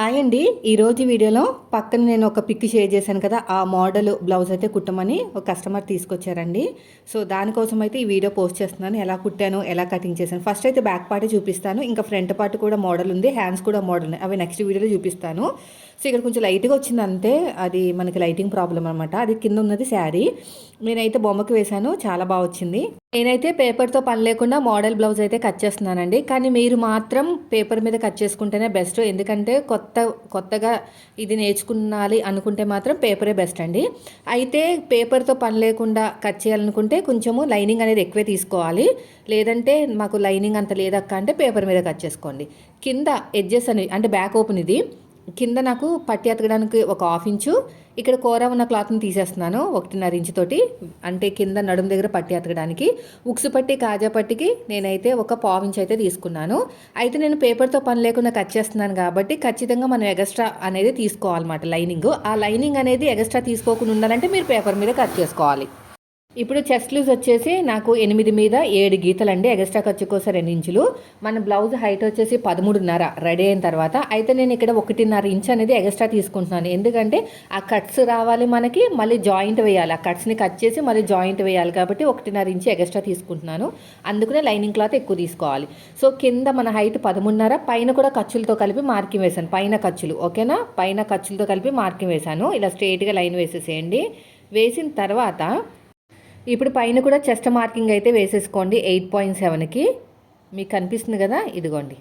Hi అండి. ఈరోజు వీడియోలో పక్కన నేను ఒక పిక్ షేర్ చేశాను కదా ఆ మోడల్ బ్లౌజ్ అయితే కుట్టమని ఒక కస్టమర్ తీసుకొచ్చారండి. సో దానికోసం అయితే ఈ వీడియో పోస్ట్ చేస్తున్నాను. ఎలా కుట్టాను ఎలా కటింగ్ చేశాను. ఫస్ట్ అయితే బ్యాక్ పార్ట్ చూపిస్తాను. ఇంకా ఫ్రంట్ పార్ట్ కూడా మోడల్ ఉంది హ్యాండ్స్ కూడా మోడల్ ఉన్నాయి. అవి నెక్స్ట్ వీడియోలో చూపిస్తాను. సో ఇక్కడ కొంచెం లైట్గా వచ్చింది అంతే అది మనకి లైటింగ్ ప్రాబ్లం అనమాట అది కింద ఉన్నది శారీ. నేనైతే బొమ్మకి వేశాను. చాలా బాగా వచ్చింది. నేనైతే పేపర్తో పని లేకుండా మోడల్ బ్లౌజ్ అయితే కట్ చేస్తున్నానండి. కానీ మీరు మాత్రం పేపర్ మీద కట్ చేసుకుంటేనే బెస్ట్. ఎందుకంటే కొత్త కొత్తగా ఇది నేర్చుకున్నాలి అనుకుంటే మాత్రం పేపరే బెస్ట్ అండి. అయితే పేపర్తో పని లేకుండా కట్ చేయాలనుకుంటే కొంచెము లైనింగ్ అనేది ఎక్కువే తీసుకోవాలి. లేదంటే మాకు లైనింగ్ అంత లేదక్క అంటే పేపర్ మీద కట్ చేసుకోండి. కింద ఎడ్జెస్ అని అంటే బ్యాక్ ఓపెన్ ఇది. కింద నాకు పట్టి అతకడానికి ఒక హాఫ్ ఇంచు ఇక్కడ కూర ఉన్న క్లాత్ని తీసేస్తున్నాను ఒకటిన్నర ఇంచు తోటి. అంటే కింద నడుము దగ్గర పట్టి అతకడానికి. ఉక్సు పట్టి కాజా పట్టికి నేనైతే ఒక పావు ఇంచు అయితే తీసుకున్నాను. అయితే నేను పేపర్తో పని లేకుండా కట్ చేస్తున్నాను కాబట్టి ఖచ్చితంగా మనం ఎగస్ట్రా అనేది తీసుకోవాలన్నమాట లైనింగ్. ఆ లైనింగ్ అనేది ఎగస్ట్రా తీసుకోకుండా ఉండాలంటే మీరు పేపర్ మీద కట్ చేసుకోవాలి. ఇప్పుడు చెస్ట్ లూజ్ వచ్చేసి నాకు ఎనిమిది మీద ఏడు గీతలు అండి ఎగస్ట్రా ఖర్చు కోసం రెండు ఇంచులు. మన బ్లౌజ్ హైట్ వచ్చేసి పదమూడున్నర. రెడీ అయిన తర్వాత అయితే నేను ఇక్కడ ఒకటిన్నర ఇంచ్ అనేది ఎగస్ట్రా తీసుకుంటున్నాను. ఎందుకంటే ఆ కట్స్ రావాలి మనకి మళ్ళీ జాయింట్ వేయాలి. ఆ కట్స్ని కట్ చేసి మళ్ళీ జాయింట్ వేయాలి కాబట్టి ఒకటిన్నర ఇంచ్ ఎగస్ట్రా తీసుకుంటున్నాను. అందుకనే లైనింగ్ క్లాత్ ఎక్కువ తీసుకోవాలి. సో కింద మన హైట్ పదమూడున్నర పైన కూడా ఖర్చులతో కలిపి మార్కింగ్ వేశాను. పైన ఖర్చులు ఓకేనా? పైన ఖర్చులతో కలిపి మార్కింగ్ వేశాను. ఇలా స్ట్రేట్గా లైన్ వేసేసేయండి. వేసిన తర్వాత ఇప్పుడు పైన కూడా చెస్ట్ మార్కింగ్ అయితే వేసేసుకోండి ఎయిట్ పాయింట్ సెవెన్కి. మీకు కనిపిస్తుంది కదా? ఇదిగోండి.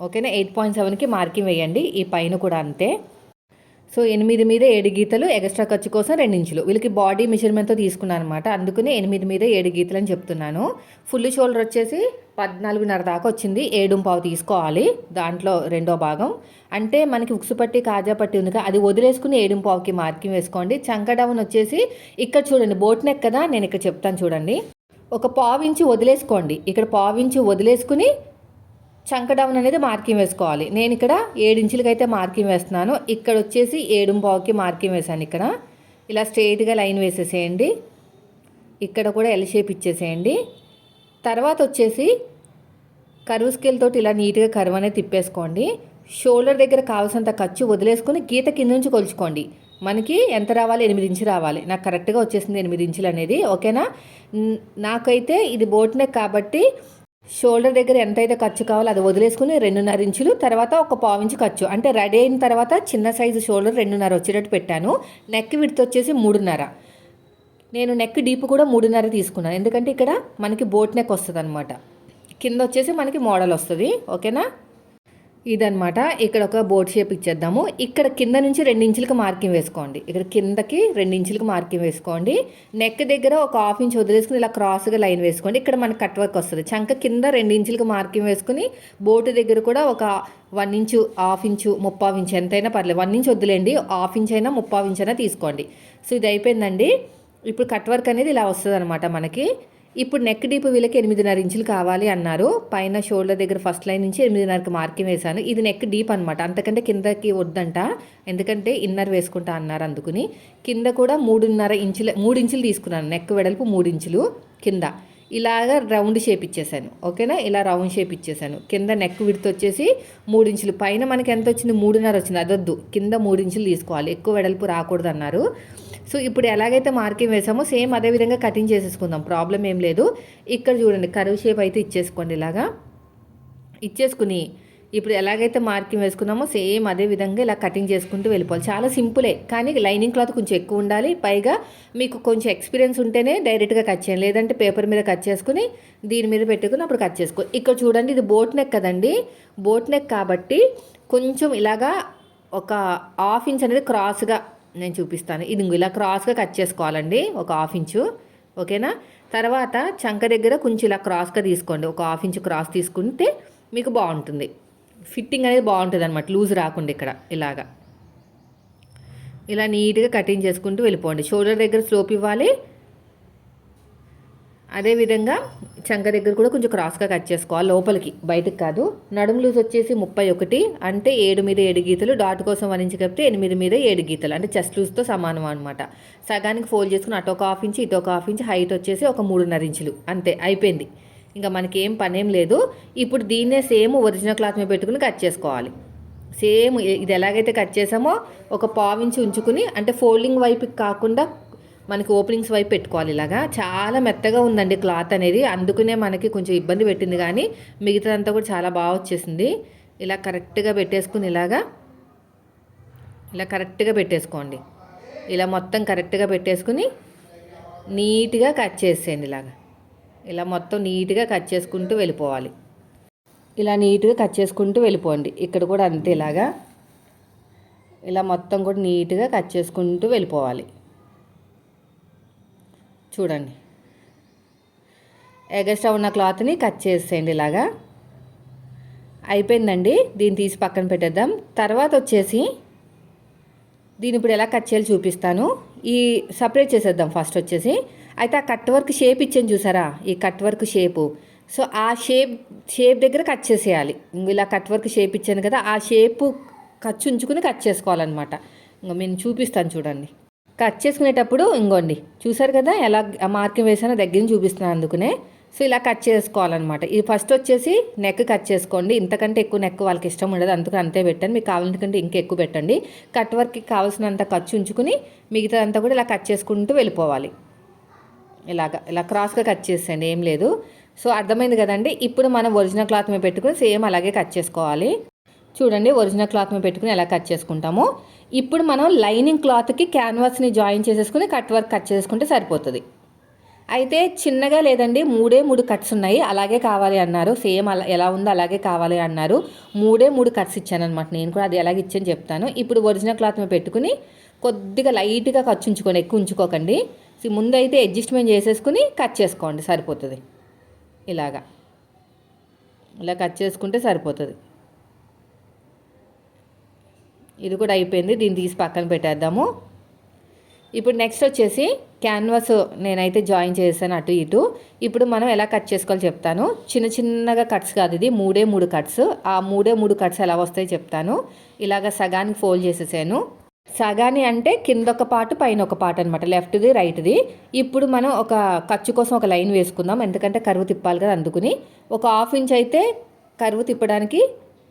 ఓకేనా? ఎయిట్ పాయింట్ సెవెన్కి మార్కింగ్ వేయండి. ఈ పైన కూడా అంతే. సో ఎనిమిది మీద ఏడు గీతలు ఎక్స్ట్రా ఖర్చు కోసం రెండు ఇంచులు. వీళ్ళకి బాడీ మెజర్మెంట్తో తీసుకున్నాను అనమాట అందుకనే ఎనిమిది మీద ఏడు గీతలు అని చెప్తున్నాను. ఫుల్ షోల్డర్ వచ్చేసి పద్నాలుగున్నర దాకా వచ్చింది. ఏడుంపావు తీసుకోవాలి. దాంట్లో రెండో భాగం. అంటే మనకి ఉక్సు పట్టి కాజా పట్టి ఉంది కదా అది వదిలేసుకుని ఏడుంపావుకి మార్కింగ్ వేసుకోండి. చంకడౌన్ వచ్చేసి ఇక్కడ చూడండి బోట్ నెక్ కదా నేను ఇక్కడ చెప్తాను చూడండి. ఒక పావు వదిలేసుకోండి. ఇక్కడ పావు వదిలేసుకుని చంక డౌన్ అనేది మార్కింగ్ వేసుకోవాలి. నేను ఇక్కడ ఏడించులకి అయితే మార్కింగ్ వేస్తున్నాను. ఇక్కడ వచ్చేసి ఏడుంపావుకి మార్కింగ్ వేసాను ఇక్కడ. ఇలా స్ట్రైట్గా లైన్ వేసేసేయండి. ఇక్కడ కూడా ఎల్ షేప్ ఇచ్చేసేయండి. తర్వాత వచ్చేసి కరువు స్కేల్ తోటి ఇలా నీట్గా కరువు అనేది తిప్పేసుకోండి. షోల్డర్ దగ్గర కావాల్సినంత ఖర్చు వదిలేసుకొని గీత కింద నుంచి కొలుచుకోండి. మనకి ఎంత రావాలి? ఎనిమిది ఇంచు రావాలి. నాకు కరెక్ట్గా వచ్చేసింది ఎనిమిది ఇంచులు అనేది. ఓకేనా? నాకైతే ఇది బోట్ నెక్ కాబట్టి షోల్డర్ దగ్గర ఎంతైతే ఖర్చు కావాలో అది వదిలేసుకుని రెండున్నర ఇంచులు తర్వాత ఒక పావు ఇంచు ఖర్చు. అంటే రెడీ అయిన తర్వాత చిన్న సైజు షోల్డర్ రెండున్నర వచ్చేటట్టు పెట్టాను. నెక్ విడత వచ్చేసి మూడున్నర. నేను నెక్ డీప్ కూడా మూడున్నర తీసుకున్నాను. ఎందుకంటే ఇక్కడ మనకి బోట్ నెక్ వస్తుంది అనమాట కింద వచ్చేసి మనకి మోడల్ వస్తుంది ఓకేనా? ఇదనమాట ఇక్కడ ఒక బోట్ షేప్ ఇచ్చేద్దాము. ఇక్కడ కింద నుంచి రెండు ఇంచులకు మార్కింగ్ వేసుకోండి. ఇక్కడ కిందకి రెండు ఇంచులకు మార్కింగ్ వేసుకోండి. నెక్ దగ్గర ఒక హాఫ్ ఇంచ్ వదిలేసుకుని ఇలా క్రాస్గా లైన్ వేసుకోండి. ఇక్కడ మనకి కట్ వర్క్ వస్తుంది. చంక కింద రెండు ఇంచులకు మార్కింగ్ వేసుకుని బోటు దగ్గర కూడా ఒక వన్ ఇంచు హాఫ్ ఇంచు ముప్పావు ఇంచు ఎంతైనా పర్లేదు వన్ ఇంచ్ వదిలేండి. హాఫ్ ఇంచ్ అయినా ముప్పావు ఇంచ్ అయినా తీసుకోండి. సో ఇది అయిపోయిందండి. ఇప్పుడు కట్ వర్క్ అనేది ఇలా వస్తుంది మనకి. ఇప్పుడు నెక్ డీప్ వీళ్ళకి ఎనిమిదిన్నర ఇంచులు కావాలి అన్నారు. పైన షోల్డర్ దగ్గర ఫస్ట్ లైన్ నుంచి ఎనిమిదిన్నరకు మార్కింగ్ వేశాను. ఇది నెక్ డీప్ అనమాట అంతకంటే కిందకి వద్దంట. ఎందుకంటే ఇన్నర్ వేసుకుంటా అన్నారు అందుకుని. కింద కూడా మూడున్నర ఇంచుల మూడు ఇంచులు తీసుకున్నాను. నెక్ వెడల్పు మూడు ఇంచులు కింద. ఇలాగ రౌండ్ షేప్ ఇచ్చేసాను ఓకేనా ఇలా రౌండ్ షేప్ ఇచ్చేసాను కింద నెక్ విడత వచ్చేసి మూడు ఇంచులు. పైన మనకి ఎంత వచ్చింది? మూడున్నర వచ్చింది. అదొద్దు. కింద మూడు ఇంచులు తీసుకోవాలి. ఎక్కువ వెడల్పు రాకూడదు అన్నారు సో ఇప్పుడు ఎలాగైతే మార్కింగ్ వేసామో సేమ్ అదే విధంగా కటింగ్ చేసేసుకుందాం. ప్రాబ్లం ఏం లేదు. ఇక్కడ చూడండి కరువు షేప్ అయితే ఇచ్చేసుకోండి ఇలాగా. ఇచ్చేసుకుని ఇప్పుడు ఎలాగైతే మార్కింగ్ వేసుకున్నామో సేమ్ అదే విధంగా ఇలా కటింగ్ చేసుకుంటూ వెళ్ళిపోవాలి. చాలా సింపులే కానీ లైనింగ్ క్లాత్ కొంచెం ఎక్కువ ఉండాలి. పైగా మీకు కొంచెం ఎక్స్పీరియన్స్ ఉంటేనే డైరెక్ట్గా కట్ చేయండి. లేదంటే పేపర్ మీద కట్ చేసుకుని దీని మీద పెట్టుకుని అప్పుడు కట్ చేసుకో. ఇక్కడ చూడండి ఇది బోట్ నెక్ కదండి. బోట్ నెక్ కాబట్టి కొంచెం ఇలాగా ఒక హాఫ్ ఇంచ్ అనేది క్రాస్గా నేను చూపిస్తాను. ఇది ఇలా క్రాస్గా కట్ చేసుకోవాలండి. ఒక హాఫ్ ఇంచు. ఓకేనా? తర్వాత చంక దగ్గర కొంచెం ఇలా క్రాస్గా తీసుకోండి. ఒక హాఫ్ ఇంచు క్రాస్ తీసుకుంటే మీకు బాగుంటుంది. ఫిట్టింగ్ అనేది బాగుంటుంది అనమాట లూజ్ రాకుండా ఇక్కడ ఇలాగా. ఇలా నీట్గా కటింగ్ చేసుకుంటూ వెళ్ళిపోండి. షోల్డర్ దగ్గర స్లోప్ ఇవ్వాలి. అదేవిధంగా చంక దగ్గర కూడా కొంచెం క్రాస్గా కట్ చేసుకోవాలి లోపలికి బయటకు కాదు. నడుము లూజ్ వచ్చేసి ముప్పై ఒకటి అంటే ఏడు మీద ఏడు గీతలు డాట్ కోసం వరించి కప్పితే ఎనిమిది మీద ఏడు గీతలు అంటే చెస్ట్ లూజ్తో సమానం అనమాట సగానికి ఫోల్డ్ చేసుకుని అటు ఒక హాఫ్ ఇంచ్ ఇటు ఒక హాఫ్ ఇంచ్ హైట్ వచ్చేసి ఒక మూడున్నర ఇంచులు అంతే అయిపోయింది. ఇంకా మనకి ఏం పనేం లేదు. ఇప్పుడు దీన్నే సేమ్ ఒరిజినల్ క్లాత్ మీద పెట్టుకుని కట్ చేసుకోవాలి. సేమ్ ఇది ఎలాగైతే కట్ చేసామో ఒక పావించి ఉంచుకుని అంటే ఫోల్డింగ్ వైపుకి కాకుండా మనకి ఓపెనింగ్స్ వైపు పెట్టుకోవాలి ఇలాగా. చాలా మెత్తగా ఉందండి క్లాత్ అనేది. అందుకనే మనకి కొంచెం ఇబ్బంది పెట్టింది కానీ మిగతాదంతా కూడా చాలా బాగా వచ్చేసింది. ఇలా కరెక్ట్గా పెట్టేసుకుని ఇలాగా. ఇలా కరెక్ట్గా పెట్టేసుకోండి. ఇలా మొత్తం కరెక్ట్గా పెట్టేసుకుని నీట్గా కట్ చేసేయండి ఇలాగా. ఇలా మొత్తం నీట్గా కట్ చేసుకుంటూ వెళ్ళిపోవాలి. ఇలా నీట్గా కట్ చేసుకుంటూ వెళ్ళిపోండి. ఇక్కడ కూడా అంతే ఇలాగా. ఇలా మొత్తం కూడా నీట్గా కట్ చేసుకుంటూ వెళ్ళిపోవాలి. చూడండి. ఎగస్ట్రా ఉన్న క్లాత్ని కట్ చేసేయండి ఇలాగా. అయిపోయిందండి. దీన్ని తీసి పక్కన పెట్టేద్దాం. తర్వాత వచ్చేసి దీని ఇప్పుడు ఎలా కట్ చేయాలి చూపిస్తాను. ఈ సపరేట్ చేసేద్దాం ఫస్ట్ వచ్చేసి. అయితే ఆ కట్ వర్క్ షేప్ ఇచ్చాను చూసారా? ఈ కట్ వర్క్ షేపు. సో ఆ షేప్ షేప్ దగ్గర కట్ చేసేయాలి. ఇంక ఇలా కట్ వర్క్ షేప్ ఇచ్చాను కదా ఆ షేపు ఖర్చు ఉంచుకుని కట్ చేసుకోవాలన్నమాట. ఇంకా నేను చూపిస్తాను చూడండి. కట్ చేసుకునేటప్పుడు ఇంకోండి చూసారు కదా ఎలా మార్కింగ్ వేసానో దగ్గర నుంచి చూపిస్తున్నాను అందుకునే. సో ఇలా కట్ చేసుకోవాలన్నమాట. ఇది ఫస్ట్ వచ్చేసి నెక్ కట్ చేసుకోండి. ఇంతకంటే ఎక్కువ నెక్ వాళ్ళకి ఇష్టం ఉండదు. అందుకు అంతే పెట్టండి. మీకు కావాలంటే ఇంకా ఎక్కువ పెట్టండి. కట్ వర్క్కి కావాల్సినంత ఖర్చు ఉంచుకుని మిగతా అంతా కూడా ఇలా కట్ చేసుకుంటూ వెళ్ళిపోవాలి. ఇలాగ ఇలా క్రాస్గా కట్ చేసేయండి. ఏం లేదు. సో అర్థమైంది కదండి. ఇప్పుడు మనం ఒరిజినల్ క్లాత్ మీద పెట్టుకుని సేమ్ అలాగే కట్ చేసుకోవాలి. చూడండి ఒరిజినల్ క్లాత్ మీద పెట్టుకుని ఎలా కట్ చేసుకుంటాము. ఇప్పుడు మనం లైనింగ్ క్లాత్కి క్యాన్వాస్ని జాయిన్ చేసేసుకుని కట్ వర్క్ కట్ చేసుకుంటే సరిపోతుంది. అయితే చిన్నగా లేదండి మూడే మూడు కట్స్ ఉన్నాయి. అలాగే కావాలి అన్నారు. సేమ్ అలా ఎలా ఉందో అలాగే కావాలి అన్నారు. మూడే మూడు కట్స్ ఇచ్చాను అనమాట నేను కూడా అది ఎలాగ ఇచ్చాను చెప్తాను. ఇప్పుడు ఒరిజినల్ క్లాత్ మీద పెట్టుకుని కొద్దిగా లైట్గా ఖర్చు ఉంచుకోండి ఎక్కువ ఉంచుకోకండి. ముందు అయితే అడ్జస్ట్మెంట్ చేసేసుకుని కట్ చేసుకోండి సరిపోతుంది. ఇలాగా. ఇలా కట్ చేసుకుంటే సరిపోతుంది. ఇది కూడా అయిపోయింది. దీన్ని తీసి పక్కన పెట్టేద్దాము. ఇప్పుడు నెక్స్ట్ వచ్చేసి క్యాన్వాస్ నేనైతే జాయిన్ చేశాను అటు ఇటు. ఇప్పుడు మనం ఎలా కట్ చేసుకోవాలో చెప్తాను. చిన్న చిన్నగా కట్స్ కాదు ఇది మూడే మూడు కట్స్ ఆ మూడే మూడు కట్స్ ఎలా వస్తాయో చెప్తాను. ఇలాగ సగానికి ఫోల్డ్ చేసేసాను. సగాని అంటే కింద ఒక పాటు పైన ఒక పాటు అనమాట లెఫ్ట్ది రైట్ది ఇప్పుడు మనం ఒక ఖర్చు కోసం ఒక లైన్ వేసుకుందాం. ఎందుకంటే కరువు తిప్పాలి కదా అందుకుని. ఒక హాఫ్ ఇంచ్ అయితే కరువు తిప్పడానికి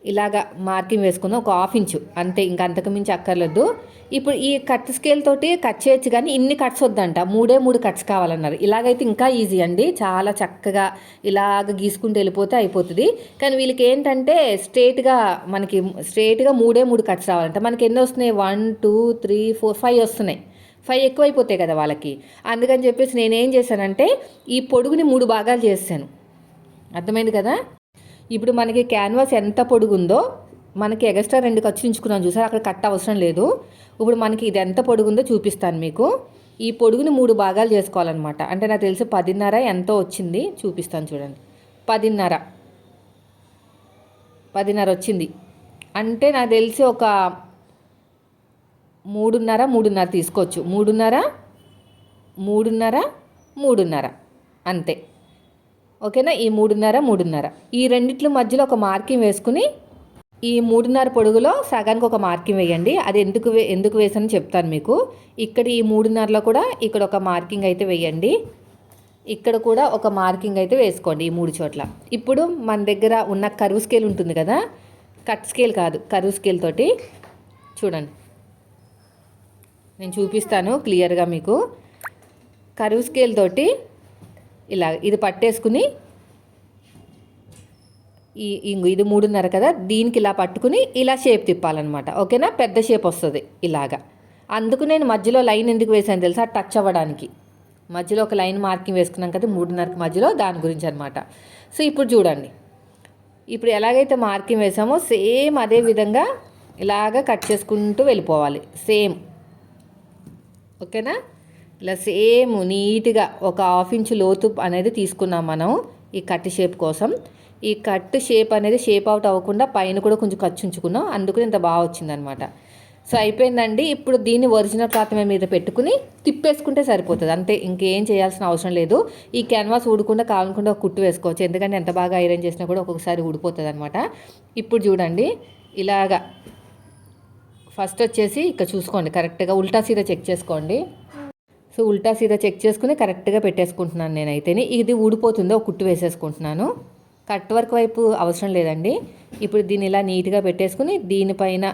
ఇలాగ మార్కింగ్ వేసుకుందాం ఒక హాఫ్ ఇంచు. అంతే ఇంకా అంతకుమించి అక్కర్లేదు. ఇప్పుడు ఈ కట్ స్కేల్ తోటి కట్ చేయొచ్చు కానీ ఇన్ని కట్స్ వద్దంట. మూడే మూడు కట్స్ కావాలన్నారు. ఇలాగైతే ఇంకా ఈజీ అండి. చాలా చక్కగా ఇలాగ గీసుకుంటూ వెళ్ళిపోతే అయిపోతుంది. కానీ వీళ్ళకి ఏంటంటే స్ట్రేట్గా మనకి స్ట్రేట్గా మూడే మూడు కట్స్ రావాలంట. మనకి ఎన్ని వస్తున్నాయి? One two three four five వస్తున్నాయి. ఫైవ్ ఎక్కువైపోతాయి కదా వాళ్ళకి. అందుకని చెప్పేసి నేనేం చేశానంటే ఈ పొడుగుని మూడు భాగాలు చేశాను అర్థమైంది కదా? ఇప్పుడు మనకి క్యాన్వాస్ ఎంత పొడుగుందో మనకి ఎగస్ట్రా రెండు ఖర్చు ఉంచుకున్నాం చూసారు? అక్కడ కట్ అవసరం లేదు. ఇప్పుడు మనకి ఇది ఎంత పొడుగుందో చూపిస్తాను మీకు. ఈ పొడుగుని మూడు భాగాలు చేసుకోవాలన్నమాట. అంటే నాకు తెలిసి పదిన్నర ఎంతో వచ్చింది. చూపిస్తాను చూడండి. పదిన్నర. పదిన్నర వచ్చింది. అంటే నాకు తెలిసి ఒక మూడున్నర మూడున్నర తీసుకోవచ్చు. మూడున్నర మూడున్నర మూడున్నర. అంతే. ఓకేనా? ఈ మూడున్నర మూడున్నర. ఈ రెండిట్ల మధ్యలో ఒక మార్కింగ్ వేసుకుని ఈ మూడున్నర పొడుగులో సగానికి ఒక మార్కింగ్ వేయండి. అది ఎందుకు వే ఎందుకు వేసని చెప్తాను మీకు. ఇక్కడ ఈ మూడున్నరలో కూడా ఇక్కడ ఒక మార్కింగ్ అయితే వేయండి. ఇక్కడ కూడా ఒక మార్కింగ్ అయితే వేసుకోండి ఈ మూడు చోట్ల. ఇప్పుడు మన దగ్గర ఉన్న కరువు స్కేల్ ఉంటుంది కదా? కట్ స్కేల్ కాదు కరువు స్కేల్ తోటి చూడండి. నేను చూపిస్తాను క్లియర్గా మీకు. కరువు స్కేల్ తోటి ఇలా ఇది పట్టేసుకుని ఈ ఇంగు ఇది మూడున్నర కదా దీనికి ఇలా పట్టుకుని ఇలా షేప్ తిప్పాలన్నమాట. ఓకేనా? పెద్ద షేప్ వస్తుంది ఇలాగా. అందుకు నేను మధ్యలో లైన్ ఎందుకు వేసాను తెలుసా? టచ్ అవ్వడానికి. మధ్యలో ఒక లైన్ మార్కింగ్ వేసుకున్నాం కదా మూడున్నరకు మధ్యలో దాని గురించి అనమాట సో ఇప్పుడు చూడండి. ఇప్పుడు ఎలాగైతే మార్కింగ్ వేసామో సేమ్ అదే విధంగా ఇలాగ కట్ చేసుకుంటూ వెళ్ళిపోవాలి. సేమ్. ఓకేనా? ఇలా సేమ్ నీట్గా ఒక హాఫ్ ఇంచ్ లోతు అనేది తీసుకున్నాం మనం ఈ కట్ షేప్ కోసం. ఈ కట్ షేప్ అనేది షేప్ అవుట్ అవ్వకుండా పైన కూడా కొంచెం ఖర్చు ఉంచుకున్నాం. అందుకు ఇంత బాగా వచ్చిందనమాట సో అయిపోయిందండి. ఇప్పుడు దీన్ని ఒరిజినల్ క్లాత్ మీద పెట్టుకుని తిప్పేసుకుంటే సరిపోతుంది. అంతే ఇంకేం చేయాల్సిన అవసరం లేదు. ఈ క్యాన్వాస్ ఊడకుండా కావాలనుకుంటే ఒక కుట్టు వేసుకోవచ్చు. ఎందుకంటే ఎంత బాగా ఐరన్ చేసినా కూడా ఒక్కొక్కసారి ఊడిపోతుంది అనమాట ఇప్పుడు చూడండి ఇలాగా ఫస్ట్ వచ్చేసి ఇక్కడ చూసుకోండి. కరెక్ట్గా ఉల్టా సీదా చెక్ చేసుకోండి. సో ఉల్టా సీదా చెక్ చేసుకుని కరెక్ట్గా పెట్టేసుకుంటున్నాను నేనైతేనే. ఇది ఊడిపోతుందో కుట్టు వేసేసుకుంటున్నాను. కట్ వర్క్ వైపు అవసరం లేదండి. ఇప్పుడు దీన్ని ఇలా నీట్గా పెట్టేసుకుని దీనిపైన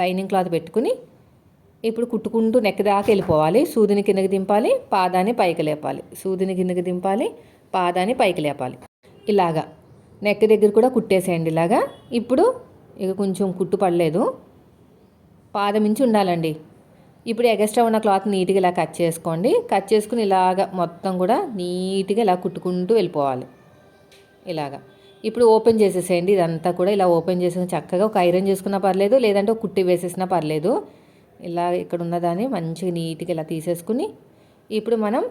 లైనింగ్ క్లాత్ పెట్టుకుని ఇప్పుడు కుట్టుకుంటూ నెక్ దాకా వెళ్ళిపోవాలి. సూదిని కిందకి దింపాలి పాదాన్ని పైకి లేపాలి. సూదిని కిందకి దింపాలి పాదాన్ని పైకి లేపాలి. ఇలాగా నెక్ దగ్గర కూడా కుట్టేసేయండి ఇలాగా. ఇప్పుడు ఇక కొంచెం కుట్టు పడలేదు. పాదం మించి ఉండాలండి. ఇప్పుడు ఎగస్ట్రా ఉన్న క్లాత్ నీట్గా ఇలా కట్ చేసుకోండి. కట్ చేసుకుని ఇలాగ మొత్తం కూడా నీట్గా ఇలా కుట్టుకుంటూ వెళ్ళిపోవాలి. ఇలాగా. ఇప్పుడు ఓపెన్ చేసేసేయండి. ఇదంతా కూడా ఇలా ఓపెన్ చేసిన చక్కగా ఒక ఐరన్ చేసుకున్నా పర్లేదు లేదంటే ఒక కుట్టి వేసేసినా పర్లేదు. ఇలా ఇక్కడ ఉన్నదాన్ని మంచిగా నీట్గా ఇలా తీసేసుకుని ఇప్పుడు మనం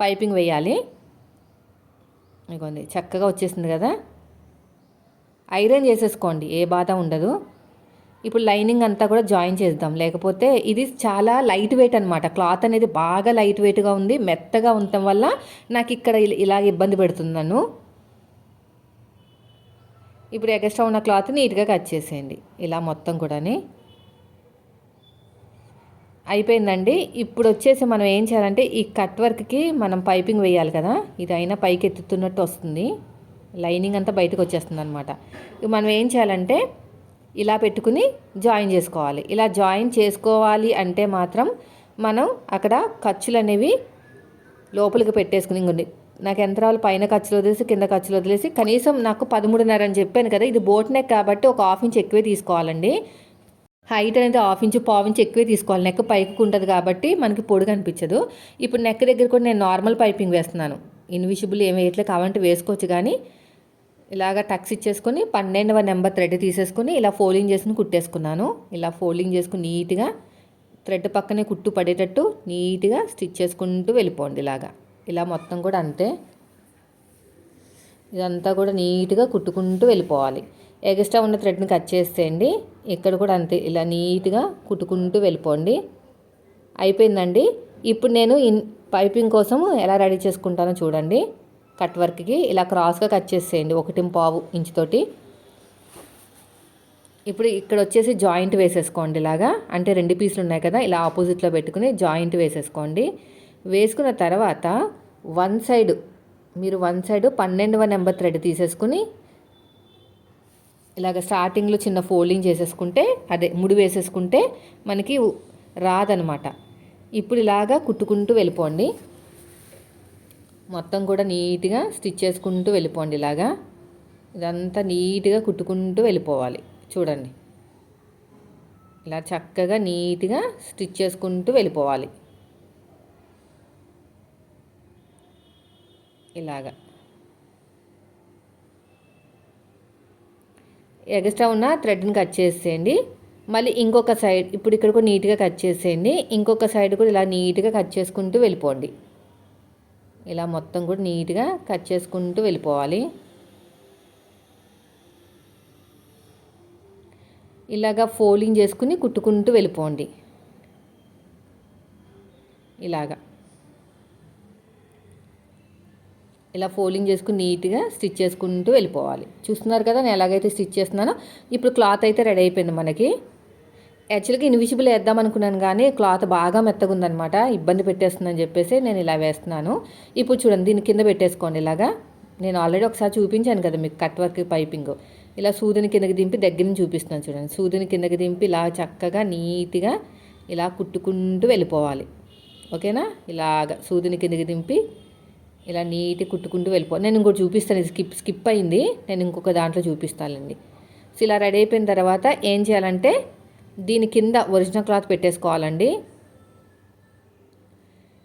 పైపింగ్ వేయాలి. ఇగోండి చక్కగా వచ్చేసింది కదా. ఐరన్ చేసేసుకోండి. ఏ బాధ ఉండదు. ఇప్పుడు లైనింగ్ అంతా కూడా జాయిన్ చేద్దాం. లేకపోతే ఇది చాలా లైట్ వెయిట్ అనమాట క్లాత్ అనేది బాగా లైట్ వెయిట్గా ఉంది మెత్తగా ఉండటం వల్ల నాకు ఇక్కడ ఇలా ఇబ్బంది పెడుతుంది నన్ను. ఇప్పుడు ఎగస్ట్రా ఉన్న క్లాత్ నీట్గా కట్ చేసేయండి. ఇలా మొత్తం కూడాని. అయిపోయిందండి. ఇప్పుడు వచ్చేసి మనం ఏం చేయాలంటే ఈ కట్ వర్క్కి మనం పైపింగ్ వేయాలి కదా. ఇది అయినా పైకి ఎత్తుతున్నట్టు వస్తుంది. లైనింగ్ అంతా బయటకు వచ్చేస్తుంది అనమాట మనం ఏం చేయాలంటే ఇలా పెట్టుకుని జాయిన్ చేసుకోవాలి. ఇలా జాయిన్ చేసుకోవాలి అంటే మాత్రం మనం అక్కడ ఖర్చులు అనేవి లోపలికి పెట్టేసుకుని ఇంకొండి నాకు యంత్రాలు పైన ఖర్చులు వదిలేసి కింద ఖర్చులు వదిలేసి కనీసం నాకు పదమూడున్నర అని చెప్పాను కదా ఇది బోట్ నెక్ కాబట్టి ఒక హాఫ్ ఇంచ్ ఎక్కువే తీసుకోవాలండి. హైట్ అనేది హాఫ్ ఇంచు పావు ఇంచు ఎక్కువే తీసుకోవాలి. నెక్ పైకి ఉంటుంది కాబట్టి మనకి పొడి కనిపించదు ఇప్పుడు నెక్ దగ్గర కూడా నేను నార్మల్ పైపింగ్ వేస్తున్నాను. ఇన్విజిబుల్ ఏమి వేయట్లే కావాలంటే వేసుకోవచ్చు కానీ ఇలాగ టక్స్ ఇచ్చేసుకొని పన్నెండవ నెంబర్ థ్రెడ్ తీసేసుకొని ఇలా ఫోల్డింగ్ చేసుకుని కుట్టేసుకున్నాను. ఇలా ఫోల్డింగ్ చేసుకుని నీట్గా థ్రెడ్ పక్కనే కుట్టు పడేటట్టు నీట్గా స్టిచ్ చేసుకుంటూ వెళ్ళిపోండి ఇలాగా. ఇలా మొత్తం కూడా అంతే. ఇదంతా కూడా నీట్గా కుట్టుకుంటూ వెళ్ళిపోవాలి. ఎగస్ట్రా ఉన్న థ్రెడ్ని కట్ చేసేయండి. ఇక్కడ కూడా అంతే. ఇలా నీట్గా కుట్టుకుంటూ వెళ్ళిపోండి. అయిపోయిందండి. ఇప్పుడు నేను ఇన్ పైపింగ్ కోసం ఎలా రెడీ చేసుకుంటానో చూడండి. కట్ వర్క్కి ఇలా క్రాస్గా కట్ చేసేయండి. ఒకటి పావు ఇంచుతోటి ఇప్పుడు ఇక్కడ వచ్చేసి జాయింట్ వేసేసుకోండి ఇలాగా. అంటే రెండు పీసులు ఉన్నాయి కదా ఇలా ఆపోజిట్లో పెట్టుకుని జాయింట్ వేసేసుకోండి. వేసుకున్న తర్వాత వన్ సైడ్ మీరు వన్ సైడ్ పన్నెండవ నెంబర్ థ్రెడ్ తీసేసుకుని ఇలాగ స్టార్టింగ్లో చిన్న ఫోల్డింగ్ చేసేసుకుంటే అదే ముడి వేసేసుకుంటే మనకి రాదనమాట. ఇప్పుడు ఇలాగా కుట్టుకుంటూ వెళ్ళిపోండి. మొత్తం కూడా నీట్గా స్టిచ్ చేసుకుంటూ వెళ్ళిపోండి ఇలాగా. ఇదంతా నీట్గా కుట్టుకుంటూ వెళ్ళిపోవాలి. చూడండి. ఇలా చక్కగా నీట్గా స్టిచ్ చేసుకుంటూ వెళ్ళిపోవాలి. ఇలాగా. ఎక్స్ట్రా ఉన్న థ్రెడ్ని కట్ చేసేయండి. మళ్ళీ ఇంకొక సైడ్ ఇప్పుడు ఇక్కడ కూడా నీట్గా కట్ చేసేయండి. ఇంకొక సైడ్ కూడా ఇలా నీట్గా కట్ చేసుకుంటూ వెళ్ళిపోండి. ఇలా మొత్తం కూడా నీట్గా కట్ చేసుకుంటూ వెళ్ళిపోవాలి. ఇలాగా ఫోల్డింగ్ చేసుకుని కుట్టుకుంటూ వెళ్ళిపోండి. ఇలాగా. ఇలా ఫోల్డింగ్ చేసుకుని నీట్గా స్టిచ్ చేసుకుంటూ వెళ్ళిపోవాలి. చూస్తున్నారు కదా నేను ఎలాగైతే స్టిచ్ చేస్తున్నానో ఇప్పుడు క్లాత్ అయితే రెడీ అయిపోయింది మనకి. యాక్చువల్గా ఇన్విజిబుల్ వేద్దాం అనుకున్నాను కానీ క్లాత్ బాగా మెత్తగుందనమాట ఇబ్బంది పెట్టేస్తుందని చెప్పేసి నేను ఇలా వేస్తున్నాను. ఇప్పుడు చూడండి దీని కింద పెట్టేసుకోండి ఇలాగా. నేను ఆల్రెడీ ఒకసారి చూపించాను కదా మీకు కట్ వర్క్ పైపింగ్. ఇలా సూదిని కిందకి దింపి దగ్గర నుంచి చూపిస్తున్నాను చూడండి. సూదిని కిందకి దింపి ఇలా చక్కగా నీట్గా ఇలా కుట్టుకుంటూ వెళ్ళిపోవాలి. ఓకేనా? ఇలాగ సూదిని కిందకి దింపి ఇలా నీట్గా కుట్టుకుంటూ వెళ్ళిపో. నేను ఇంకోటి చూపిస్తాను ఇది స్కిప్ స్కిప్ అయింది. నేను ఇంకొక దాంట్లో చూపిస్తానండి సో ఇలా రెడీ అయిపోయిన తర్వాత ఏం చేయాలంటే దీని కింద ఒరిజినల్ క్లాత్ పెట్టేసుకోవాలండి.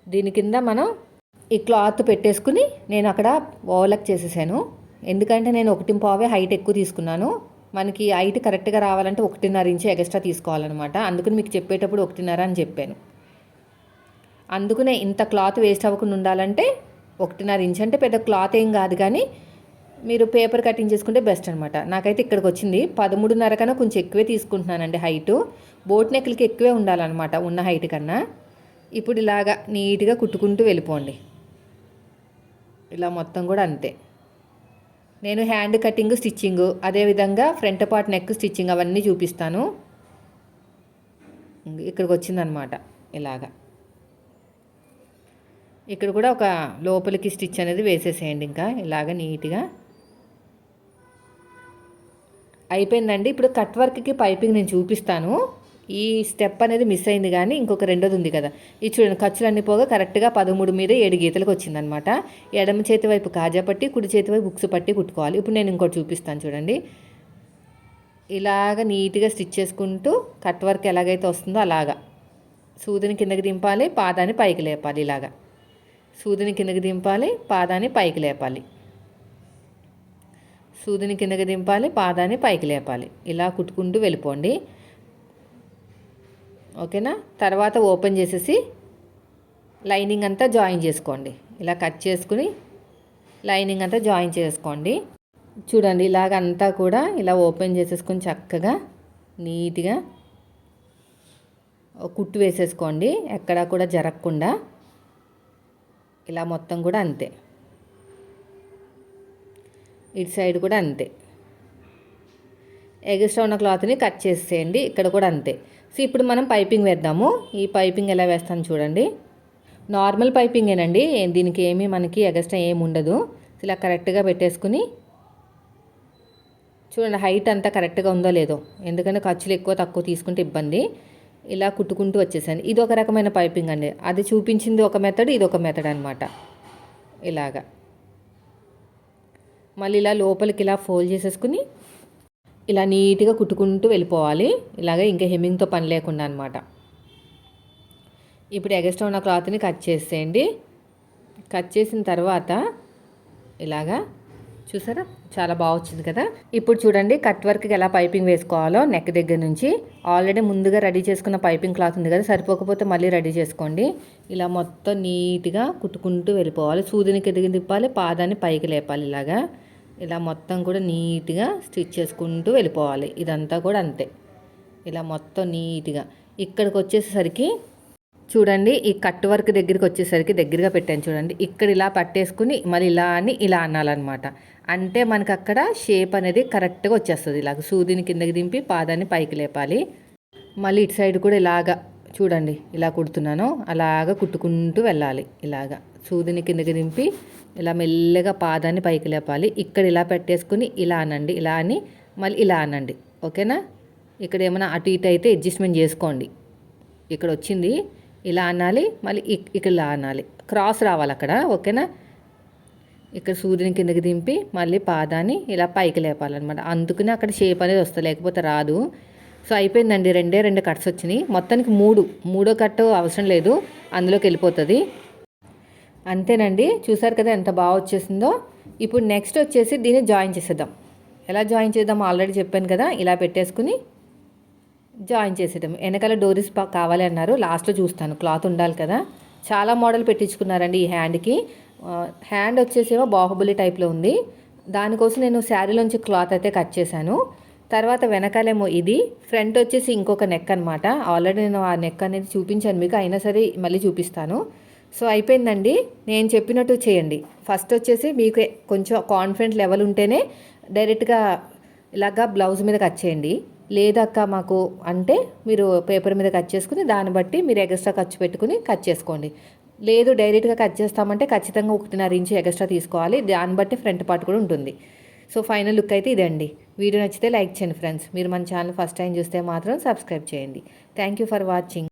దీని కింద మనం ఈ క్లాత్ పెట్టేసుకుని నేను అక్కడ ఓవర్లక్ చేసేసాను. ఎందుకంటే నేను ఒకటి పావే హైట్ ఎక్కువ తీసుకున్నాను. మనకి హైట్ కరెక్ట్గా రావాలంటే ఒకటిన్నర ఇంచు ఎక్స్ట్రా తీసుకోవాలన్నమాట. అందుకని మీకు చెప్పేటప్పుడు ఒకటిన్నర అని చెప్పాను. అందుకనే ఇంత క్లాత్ వేస్ట్ అవ్వకుండా ఉండాలంటే ఒకటిన్నర ఇంచ్ అంటే పెద్ద క్లాత్ ఏం కాదు కానీ మీరు పేపర్ కటింగ్ చేసుకుంటే బెస్ట్ అనమాట నాకైతే ఇక్కడికి వచ్చింది. పదమూడున్నర కన్నా కొంచెం ఎక్కువే తీసుకుంటున్నానండి హైటు. బోట్ నెక్లకి ఎక్కువే ఉండాలన్నమాట ఉన్న హైట్ కన్నా. ఇప్పుడు ఇలాగా నీట్గా కుట్టుకుంటూ వెళ్ళిపోండి. ఇలా మొత్తం కూడా అంతే. నేను హ్యాండ్ కటింగ్ స్టిచ్చింగ్ అదేవిధంగా ఫ్రంట్ పార్ట్ నెక్ స్టిచ్చింగ్ అవన్నీ చూపిస్తాను. ఇక్కడికి వచ్చిందనమాట ఇలాగా. ఇక్కడ కూడా ఒక లోపలికి స్టిచ్ అనేది వేసేసేయండి ఇంకా ఇలాగ నీట్గా. అయిపోయిందండి. ఇప్పుడు కట్ వర్క్కి పైపింగ్ నేను చూపిస్తాను. ఈ స్టెప్ అనేది మిస్ అయింది కానీ ఇంకొక రెండోది ఉంది కదా. ఇది చూడండి ఖర్చులన్నీ పోగా కరెక్ట్గా పదమూడు మీద ఏడు గీతలకు వచ్చిందనమాట. ఎడమ చేతి వైపు కాజా పట్టి కుడి చేతి వైపు బుక్స్ పట్టి కుట్టుకోవాలి. ఇప్పుడు నేను ఇంకోటి చూపిస్తాను చూడండి. ఇలాగ నీట్గా స్టిచ్ చేసుకుంటూ కట్ వర్క్ ఎలాగైతే వస్తుందో అలాగా. సూదిని కిందకి దింపాలి పాదాన్ని పైకి లేపాలి ఇలాగా. సూదిని కిందకి దింపాలి పాదాన్ని పైకి లేపాలి. సూదిని కిందకి దింపాలి పాదాన్ని పైకి లేపాలి. ఇలా కుట్టుకుంటూ వెళ్ళిపోండి. ఓకేనా? తర్వాత ఓపెన్ చేసేసి లైనింగ్ అంతా జాయిన్ చేసుకోండి. ఇలా కట్ చేసుకుని లైనింగ్ అంతా జాయిన్ చేసుకోండి. చూడండి ఇలాగ అంతా కూడా ఇలా ఓపెన్ చేసేసుకొని చక్కగా నీట్గా కుట్టు వేసేసుకోండి. ఎక్కడా కూడా జరగకుండా. ఇలా మొత్తం కూడా అంతే. ఇటు సైడ్ కూడా అంతే. ఎగస్ట్రా ఉన్న క్లాత్ని కట్ చేసేయండి ఇక్కడ కూడా అంతే. సో ఇప్పుడు మనం పైపింగ్ వేద్దాము. ఈ పైపింగ్ ఎలా వేస్తాను చూడండి. నార్మల్ పైపింగేనండి. దీనికి ఏమీ మనకి ఎగస్ట్రా ఏమి ఉండదు. ఇలా కరెక్ట్గా పెట్టేసుకుని చూడండి హైట్ అంతా కరెక్ట్గా ఉందో లేదో. ఎందుకంటే ఖర్చులు ఎక్కువ తక్కువ తీసుకుంటే ఇబ్బంది. ఇలా కుట్టుకుంటూ వచ్చేసాను ఇది ఒక రకమైన పైపింగ్ అండి. అది చూపించింది ఒక మెథడ్ ఇది ఒక మెథడ్ అనమాట ఇలాగా. మళ్ళీ ఇలా లోపలికి ఇలా ఫోల్డ్ చేసేసుకుని ఇలా నీట్గా కుట్టుకుంటూ వెళ్ళిపోవాలి. ఇలాగ ఇంకా హెమ్మింగ్తో పని లేకుండా అనమాట ఇప్పుడు ఎగస్ట్రా ఉన్న క్లాత్ని కట్ చేసేయండి. కట్ చేసిన తర్వాత ఇలాగా చూసారా? చాలా బాగా వచ్చింది కదా? ఇప్పుడు చూడండి కట్ వర్క్కి ఎలా పైపింగ్ వేసుకోవాలో నెక్ దగ్గర నుంచి. ఆల్రెడీ ముందుగా రెడీ చేసుకున్న పైపింగ్ క్లాత్ ఉంది కదా? సరిపోకపోతే మళ్ళీ రెడీ చేసుకోండి. ఇలా మొత్తం నీట్గా కుట్టుకుంటూ వెళ్ళిపోవాలి. సూదిని కిందకి తిప్పాలి పాదాన్ని పైకి లేపాలి ఇలాగా. ఇలా మొత్తం కూడా నీట్గా స్టిచ్ చేసుకుంటూ వెళ్ళిపోవాలి. ఇదంతా కూడా అంతే. ఇలా మొత్తం నీట్గా. ఇక్కడికి వచ్చేసరికి చూడండి ఈ కట్ వర్క్ దగ్గరికి వచ్చేసరికి దగ్గరగా పెట్టాను చూడండి. ఇక్కడ ఇలా పట్టేసుకుని మళ్ళీ ఇలా అని ఇలా అనాలన్నమాట. అంటే మనకు అక్కడ షేప్ అనేది కరెక్ట్గా వచ్చేస్తుంది. ఇలాగ సూదిని కిందకి దింపి పాదాన్ని పైకి లేపాలి. మళ్ళీ ఇటు సైడ్ కూడా ఇలాగా చూడండి ఇలా కుడుతున్నాను. అలాగా కుట్టుకుంటూ వెళ్ళాలి ఇలాగా. సూదిని కిందకి దింపి ఇలా మెల్లగా పాదాన్ని పైకి లేపాలి. ఇక్కడ ఇలా పెట్టేసుకుని ఇలా అనండి ఇలా అని మళ్ళీ ఇలా అనండి. ఓకేనా? ఇక్కడ ఏమైనా అటు ఇటు అయితే అడ్జస్ట్మెంట్ చేసుకోండి. ఇక్కడ వచ్చింది ఇలా అనాలి మళ్ళీ ఇక్కడ ఇలా అనాలి. క్రాస్ రావాలి అక్కడ ఓకేనా? ఇక్కడ సూర్యుని కిందకి దింపి మళ్ళీ పాదాన్ని ఇలా పైకి లేపాలన్నమాట. అందుకనే అక్కడ షేప్ అనేది వస్తుంది లేకపోతే రాదు. సో అయిపోయిందండి రెండే రెండు కట్స్ వచ్చినాయి. మొత్తానికి మూడు. మూడో కట్ అవసరం లేదు అందులోకి వెళ్ళిపోతుంది. అంతేనండి. చూసారు కదా ఎంత బాగా వచ్చేసిందో. ఇప్పుడు నెక్స్ట్ వచ్చేసి దీన్ని జాయిన్ చేసేద్దాం. ఎలా జాయిన్ చేద్దాం? ఆల్రెడీ చెప్పాను కదా ఇలా పెట్టేసుకుని జాయిన్ చేసేద్దాం. వెనకాల డోరీస్ కావాలి అన్నారు. లాస్ట్లో చూస్తాను. క్లాత్ ఉండాలి కదా. చాలా మోడల్ పెట్టించుకున్నారండి ఈ హ్యాండ్కి. హ్యాండ్ వచ్చేసేమో బాహుబలి టైప్లో ఉంది. దానికోసం నేను శారీలోంచి క్లాత్ అయితే కట్ చేశాను. తర్వాత వెనకాలేమో ఇది. ఫ్రంట్ వచ్చేసి ఇంకొక నెక్ అనమాట ఆల్రెడీ నేను ఆ నెక్ అనేది చూపించాను మీకు. అయినా సరే మళ్ళీ చూపిస్తాను. సో అయిపోయిందండి. నేను చెప్పినట్టు చేయండి. ఫస్ట్ వచ్చేసి మీకు కొంచెం కాన్ఫిడెంట్ లెవెల్ ఉంటేనే డైరెక్ట్గా ఇలాగా బ్లౌజ్ మీద కట్ చేయండి. లేదక్క మాకు అంటే మీరు పేపర్ మీద కట్ చేసుకుని దాన్ని బట్టి మీరు ఎక్స్ట్రా ఖర్చు పెట్టుకుని కట్ చేసుకోండి. లేదు డైరెక్ట్గా కట్ చేస్తామంటే ఖచ్చితంగా ఒకటిన్నర ఇంచు ఎక్స్ట్రా తీసుకోవాలి. దాన్ని బట్టి ఫ్రంట్ పార్ట్ కూడా ఉంటుంది. సో ఫైనల్ లుక్ అయితే ఇదండి. వీడియో నచ్చితే లైక్ చేయండి ఫ్రెండ్స్. మీరు మన ఛానల్ ఫస్ట్ టైం చూస్తే మాత్రం సబ్స్క్రైబ్ చేయండి. Thank you for watching.